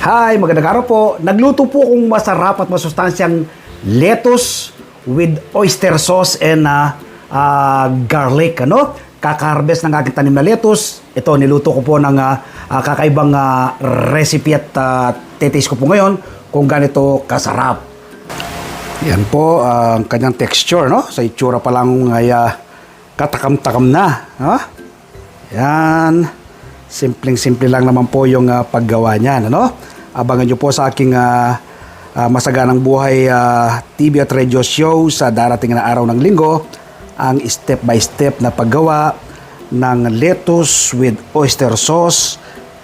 Hi, magandang araw po. Nagluto po akong masarap at masustansyang lettuce with oyster sauce and uh, uh, garlic. Ano? Kaka-harvest ng aking tanim na lettuce. Ito, niluto ko po ng uh, uh, kakaibang uh, recipe at uh, titiis ko po ngayon kung ganito kasarap. Yan po ang kanyang texture, no? Sa itsura pa lang ay uh, katakam-takam na. No? Yan. Simpleng-simple lang naman po yung uh, paggawa niyan, ano? Abangan nyo po sa aking uh, uh, Masaganang Buhay uh, TV at radio show sa darating na araw ng linggo ang step-by-step na paggawa ng lettuce with oyster sauce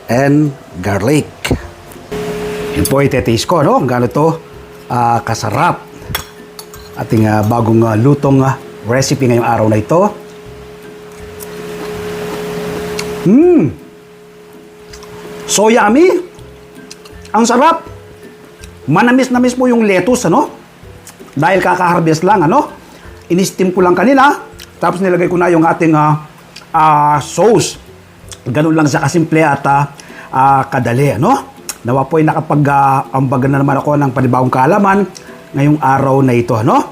and garlic. Yun po itetis ko, no? Gano'n to ah, kasarap. Ating ah, bagong ah, lutong ah, recipe ngayong araw na ito. Mmm! So yummy! Ang sarap! Manamis na mismo yung lettuce, ano? Dahil kaka-harvest lang, ano? In-steam ko lang kanina, tapos nilagay ko na yung ating ah, ah, sauce. Ganun lang sa kasimple at ah, ah, kadali, ano? Nawa po ay nakapag-ambagan na naman ako ng panibagong kaalaman ngayong araw na ito, ano?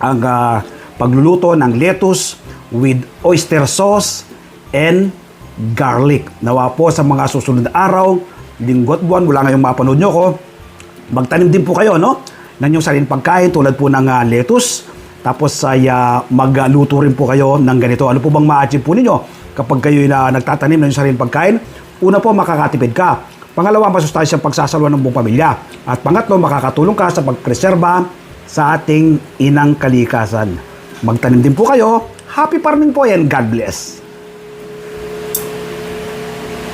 Ang ah, pagluluto ng lettuce with oyster sauce and garlic. Nawa po sa mga susunod na araw, linggo at buwan, mula ngayong mapanood nyo ko, magtanim din po kayo, no? Ng inyong sariling pagkain tulad po ng ah, lettuce. Tapos ay ah, magluto rin po kayo ng ganito. Ano po bang ma-achieve po ninyo kapag kayo na nagtatanim ng inyong sariling pagkain? Una po, makakatipid ka. Pangalawa, masustansyang pagsasalwa ng buong pamilya. At pangatlo, makakatulong ka sa pagpreserba sa ating inang kalikasan. Magtanim din po kayo. Happy farming po yan. God bless.